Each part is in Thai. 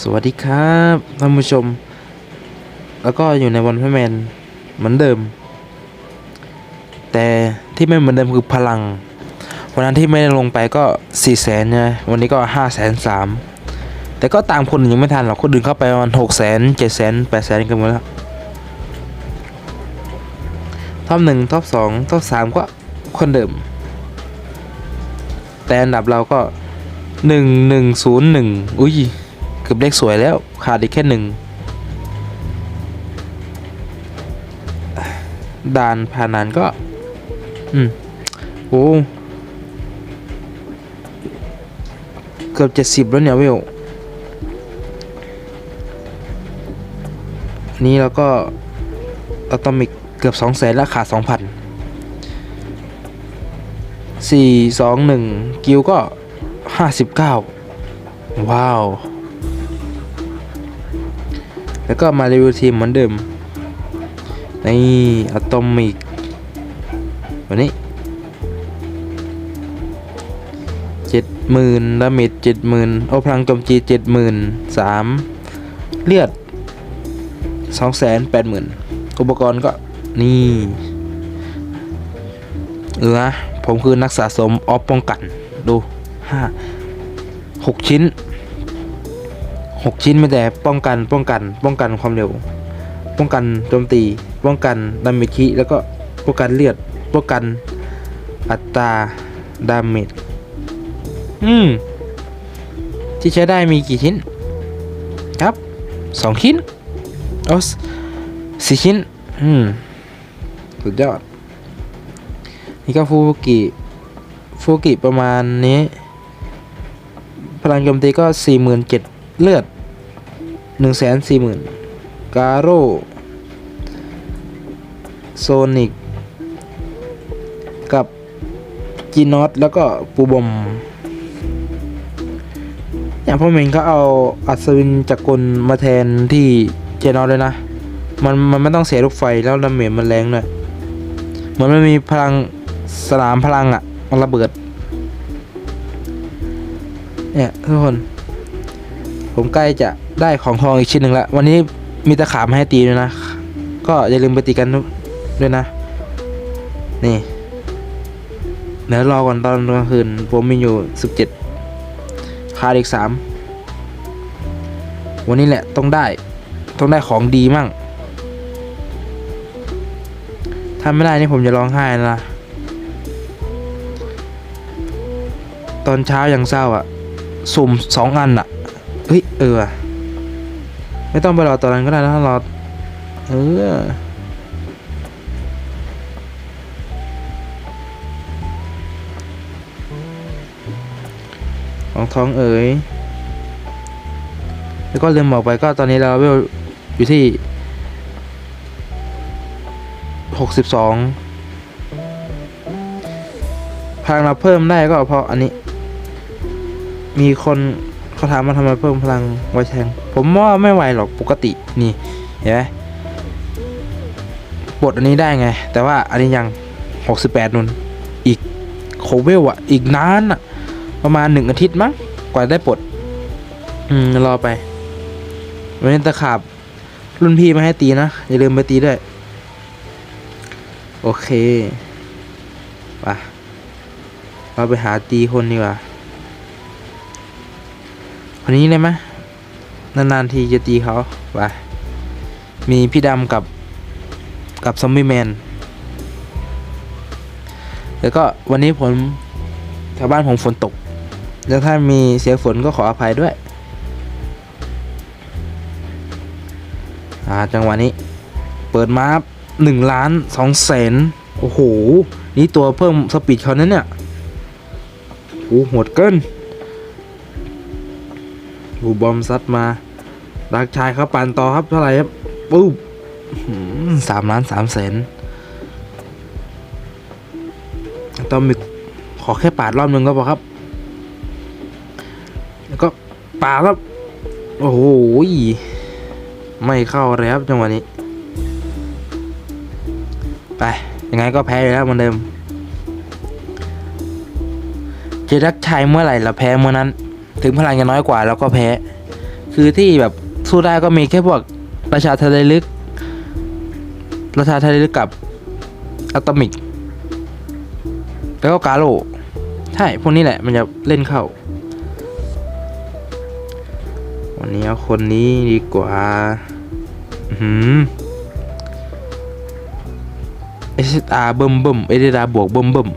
สวัสดีครับท่านผู้ชม แล้วก็อยู่ในวันพระแมนเหมือนเดิม แต่ที่ไม่เหมือนเดิมคือพลัง วันนั้นที่ไม่ได้ลงไปก็สี่แสนนะวันนี้ก็ห้าแสนสามแต่ก็ตามคนอื่นยังไม่ทันหรอกคนอื่นเข้าไปประมาณหกแสนเจ็ดแสนแปดแสนกันหมดแล้วท็อปหนึ่งท็อปสองท็อปสามก็คนเดิม แต่อันดับเราก็หนึ่งหนึ่งศูนย์หนึ่งอุ้ย เกือบเลขสวยแล้วขาดอีกแค่หนึ่งด่านผ่านนานก็ อืมโอ้เกือบเจ็ดสิบแล้วเนี่ยเวลนี่แล้วก็อะตอมิกเกือบสองแสนแล้วขาดสองพันสี่สองหนึ่งกิวก็ห้าสิบเก้าว้าว แล้วก็มารีวิวทีมเหมือนเดิมนี่อะตอมิกวันนี้เจ็ดหมื่นดาเมจเจ็ดหมื่นโอพลังโจมตีเจ็ดหมื่นสามเลือดสองแสนแปดหมื่นอุปกรณ์ก็นี่เออผมคือนักสะสมออฟป้องกัน ดูห้าหกชิ้น หกชิ้นม่แต่ป้องกันป้องกัน ป้องกันความเร็ว ป้องกันโจมตี ป้องกันดาเมจคิแล้วก็ป้องกันเลือด ป้องกันอัตราดาเมจอืม ที่ใช้ได้มีกี่ชิ้น ครับสองชิ้นโอ้สี่ชิ้น อืม สุดยอด นี่ก็ฟูกิฟูกิประมาณนี้ พลังโจมตีก็สี่หมื่นเจ็ดเลือด หนึ่งแสนสี่หมื่นกาโร่โซนิก กับจีนอตแล้วก็ปูบอมอย่างพ่อเมงก็เอาอัศวินจักรกลมาแทนที่เจนอตเลยนะ มันมันไม่ต้องเสียลูกไฟแล้วดาเมจมันแรงด้วยเหมือนมันมีพลังสนามพลังอะ่ะ มันระเบิด เนี่ยทุกคน ผมใกล้จะ ได้ของทองอีกชิ้นหนึ่งละวันนี้มีตะขาบมาให้ตีด้วยนะ ก็อย่าลืมไปตีกันด้วยนะ นี่เดี๋ยวรอก่อนตอนกลางคืนผมมีอยู่สิบเจ็ดขาดอีกสามวันนี้แหละต้องได้ต้องได้ของดีมั่ง ถ้าไม่ได้นี่ผมจะร้องไห้นะ ตอนเช้ายังเศร้าอะ สุ่มสองอันอะ เฮ้ย เออ ไม่ต้องไปรอตอนนั้นก็ได้นะรอเออของท้องเอ๋ยแล้วก็ลืมบอกไปก็ตอนนี้เราเวลอยู่ที่หกสิบสองพลังเราเพิ่มได้ก็เพราะอันนี้ มีคน เขาถามมาทำไมเพิ่มพลังไวแทง ผมว่าไม่ไหวหรอกปกตินี่เห็นไหมปลดอันนี้ได้ไง แต่ว่าอันนี้ยัง 68นุนอีกโคเวลอะอีกนานอะประมาณหนึ่งอาทิตย์มั้งกว่าได้ปลด อืมรอไปวันนี้ตะขาบรุ่นพี่มาให้ตีนะ อย่าลืมไปตีด้วย โอเคไปเราไปหาตีคนดีกว่า คนนี้เลยไหมนานๆทีจะตีเขาไปมีพี่ดำกับกับซอมบี้แมน แล้วก็วันนี้ผมแถวบ้านผมฝนตก แล้วถ้ามีเสียงฝนก็ขออภัยด้วยอ่าจังหวะนี้ เปิดมาหนึ่งล้านสองแสนโอ้โห นี่ตัวเพิ่มสปีดเขานั้นเนี่ยโอ้โหโหดเกิน บูบอมซัดมาดักชายครับปานต่อครับเท่าไหร่ครับปุ๊บสามล้านสามแสนต้องมีขอแค่ปาดรอบหนึ่งก็พอครับ แล้วก็ปาดครับ โอ้โหไม่เข้าเลยครับจังหวะนี้ ไปยังไงก็แพ้อยู่แล้วเหมือนเดิม เจดักชายเมื่อไหร่เราแพ้เมื่อนั้น ถึงพลังจะน้อยกว่าเราก็แพ้ คือที่แบบสู้ได้ก็มีแค่พวกราชาทะเลลึก ราชาทะเลลึกกับอะตอมิก แล้วก็กาโลใช่พวกนี้แหละมันจะเล่นเข้า วันนี้เอาคนนี้ดีกว่า อือหืมเอสอาร์เบิ่มเบิ่มเอเดดาบวกเบิ่มเบิ่ม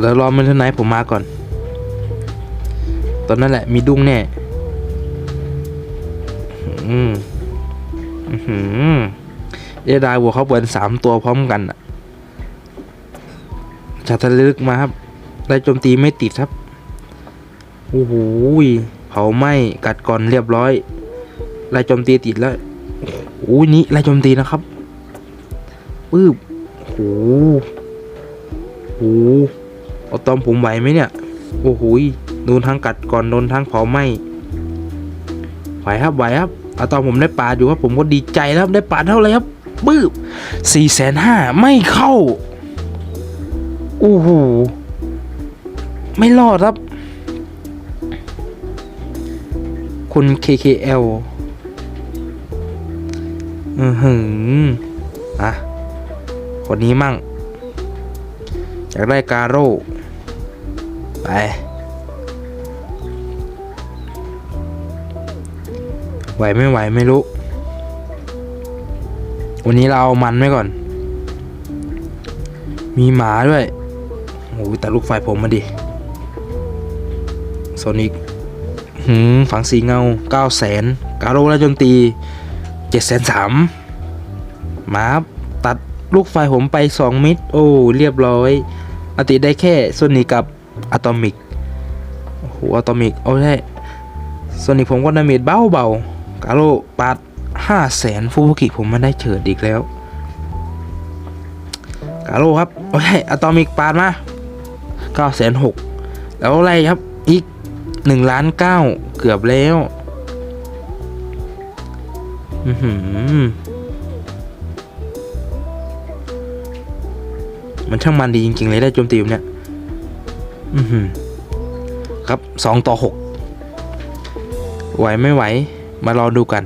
แล้วรอมันเท่าไหนผมมาก่อน ตอนนั้นแหละมีดุ้งแน่ อืมอือหือเอดดาบวเขาเปิดสามตัวพร้อมกันอะชาทะลึกมาครับไล่โจมตีไม่ติดครับ โอ้โหเผาไหม้กัดก่อนเรียบร้อยไล่โจมตีติดแล้วโอ้ยนี่ไล่โจมตีนะครับปื๊บโอ้โหโอ้ เอาตอมผมไหวไหมเนี่ย โอ้โหโดนทั้งกัดก่อนโดนทั้งเผาไหมไหวครับไหวครับเอาตอนผมได้ปาอยู่ครับผมก็ดีใจแล้วได้ปาเท่าไหรครับปื๊บสี่แสนห้าไม่เข้าโอ้โหไม่รอดครับ คุณ KKL อือหืออะคนนี้มั่ง อยากได้การโร่ ไปไหวไม่ไหวไม่รู้ วันนี้เราเอามันไว้ก่อน มีหมาด้วยโอ้แต่ลูกไฟผมมาดิโซนิกหืมฝังสีเงา9 0 0แสนการโรและโจมตี7 3 0 0 0มาครับตัดลูกไฟผมไป 2 มิตร โอ้ เรียบร้อย อติได้แค่โซนิกกับ อะตอมิกโอ้โหอะตอมิกเอาได้โซนิกผมก็ดาเมจเบาเบาๆการโรปาด5 0 0แสนฟูบุกิผมไม่ได้เฉิดอีกแล้วกาโลครับโอเคอะตอมิกปาดมาเก้าแสนหกแล้วอะไรครับอีกหนึ่งล้านเก้าเกือบแล้วอือหือมันช่างมันดีจริงๆเลยได้โจมตีแบบเนี้ย อือครับสองต่อหกไหวไม่ไหว มารอดูกัน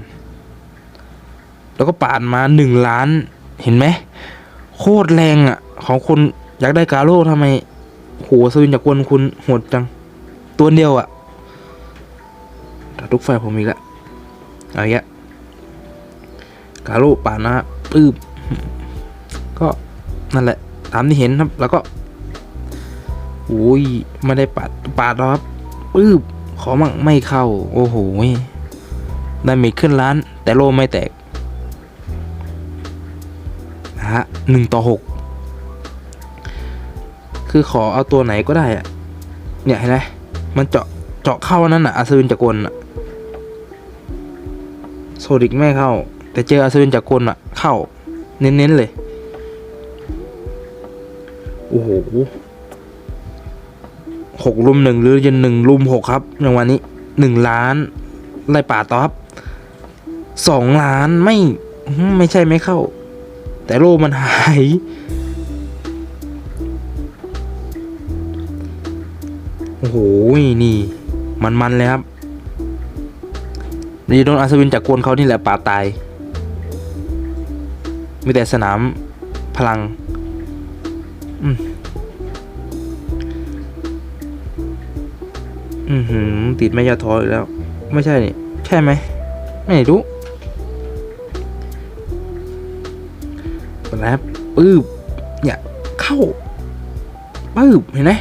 แล้วก็ปาดมาหนึ่งล้านเห็นไหม โคตรแรงอะ ของคุณอยากได้กาโร่ทำไมโหสวินจากวนคุณโหดจัง ตัวเดียวอะตัดทุกไฟผมอีกละเอาเงี้ยกาโร่ปานนะปื๊บก็นั่นแหละ ตามที่เห็นครับ แล้วก็ อ้ยไม่ได้ปาดปาดหรอครับปื๊บขอมั่งไม่เข้า โอ้โหได้มีขึ้นล้าน แต่โลไม่แตกนะฮะหนึ่งต่อหกคือขอเอาตัวไหนก็ได้อะเนี่ยเห็นไหมมันเจาะเจาะเข้านั่นน่ะอัศวินจักรกลอะโซดิกไม่เข้า แต่เจออัศวินจักรกลอะเข้า เน้นๆเลย โอ้โห หกลุมหนึ่งหรือยันหนึ่งลุมหกครับในวันนี้หนึ่งล้านไล่ป่าต่อครับสองล้านไม่ไม่ใช่ไม่เข้า แต่โลมันหายโอ้โหนี่ มันมันเลยครับนี่โดนอัศวินจากกวนเขานี่แหละป่าตาย มีแต่สนามพลัง อืม อือหือติดแม่ยาทออีกแล้ว ไม่ใช่นี่ใช่ไหม ไม่รู้แล้วปื๊บเนี่ยเข้าปื๊บเห็นไหม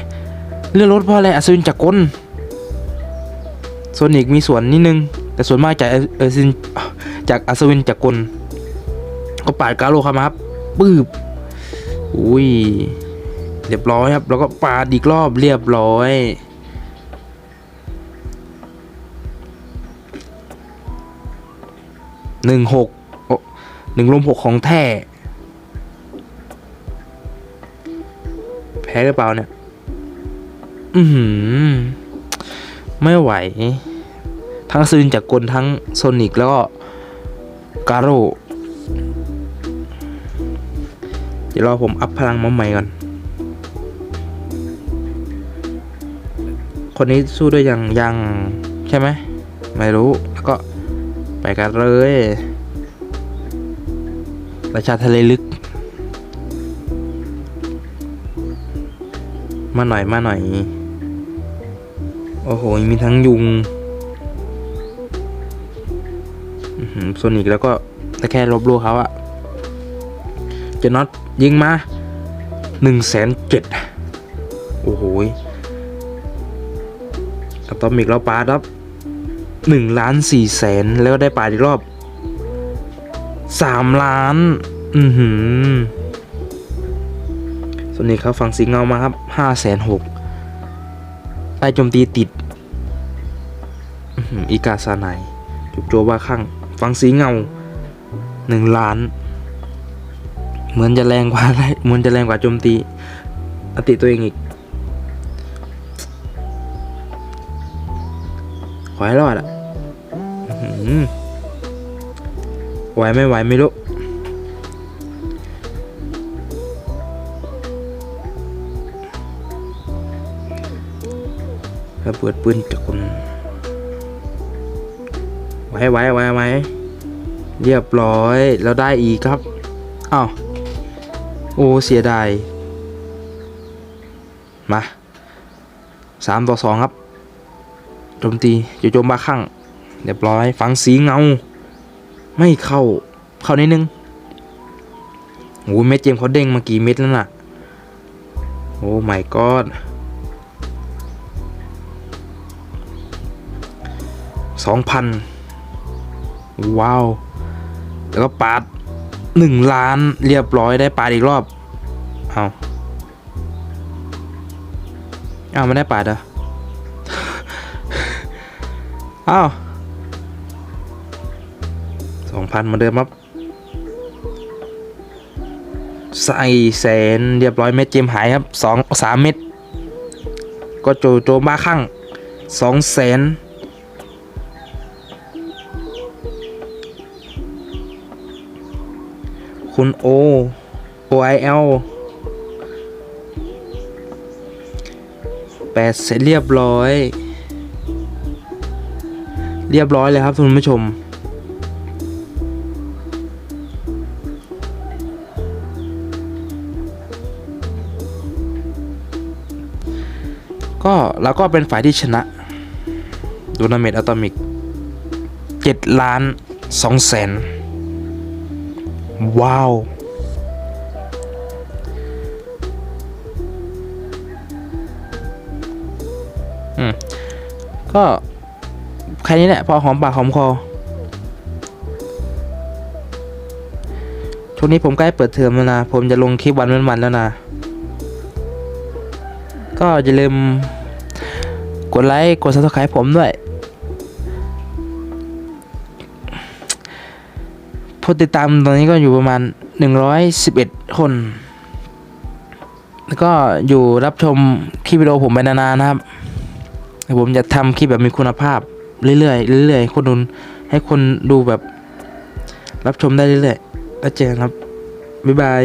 เลื่อนรถเพราะอะไรอัศวินจากกลโซนิกมีส่วนนิดนึง แต่ส่วนมากจากอัศวินจากอัศวินจากกลก็ปาดกาโลครับมาครับปื๊บอุ้ยเรียบร้อยครับ แล้วก็ปาดอีกรอบเรียบร้อย หนึ่งหกหนึ่งลมหกของแท้ แพ้หรือเปล่าเนี่ย อือหือไม่ไหว ทั้งซึนจากกลทั้งโซนิกแล้วก็กาโร่เดี๋ยวรอผมอัพพลังมาใหม่ก่อน คนนี้สู้ด้วยยังยังใช่ไหม ไม่รู้ ไปกันเลยราชาทะเลลึก มาหน่อยมาหน่อย โอ้โห มีทั้งยุงอื้อหือโซนิกแล้วก็แต่แค่ลบลูเขาอะจะน็อตยิงมาหนึ่งแสนเจ็ดโอ้โหอะตอมิกแล้วปาดับ หนึ่งล้านสี่แสนแล้วได้ปาดอีกรอบสามล้าน อือหือโซนิกเขาฟังสีเงามาครับห้าแสนหกได้โจมตีติดอีกาซาไนจุบโจว่าข้างฟังสีเงาหนึ่งล้าน เหมือนจะแรงกว่าอะไรเหมือนจะแรงกว่าโจมตีอติตัวเองอีกขอให้รอดอะ ไหวไม่ไหวไม่รู้แล้วเปิดปืนจากคนไว้ไว้ไว้ไว้เรียบร้อยแล้วได้อีกครับอ้าวโอ้เสียดายมาสามต่อสองครับโจมตีจะโจมมาข้าง เรียบร้อย ฝังสีเงา ไม่เข้า เข้านิดนึงโอ้ยเม็ดเจมเขาเด้งมากี่เม็ดแล้วน่ะ โอ้ my god สองพันว้าว แล้วก็ปาดหนึ่งล้านเรียบร้อยได้ปาดอีกรอบ เอาเอาไม่ได้ปาดเหรออ้าว สองพันเหมาเดิมครับ ใส่แสนเรียบร้อยเม็ดเจมหายครับสองสามเม็ดก็โจโจบ้าข้างสองแสนคุณโอ O I L แปดเสร็จเรียบร้อย เรียบร้อยเลยครับคุณผู้ชม ก็เราก็เป็นฝ่ายที่ชนะดูนาเมตอะตอมิกเจ็ดล้านสองแสนว้าว อืม ก็แค่นี้แหละ พอหอมปากหอมคอช่วงนี้ผมใกล้เปิดเทอมแล้วนะ ผมจะลงคลิปวันเว้นวันแล้วนะ ก็อย่าลืมกดไลค์ กด subscribe ผมด้วยผู้ติดตามตอนนี้ก็อยู่ประมาณ 111 คน แล้วก็อยู่รับชมคลิปวิดีโอผมไปนานๆนะครับ ผมจะทำคลิปแบบมีคุณภาพ เรื่อยๆเรื่อยๆคนดูให้คนดูแบบ รับชมได้เรื่อยๆแล้วเจอกันครับ บ๊ายบาย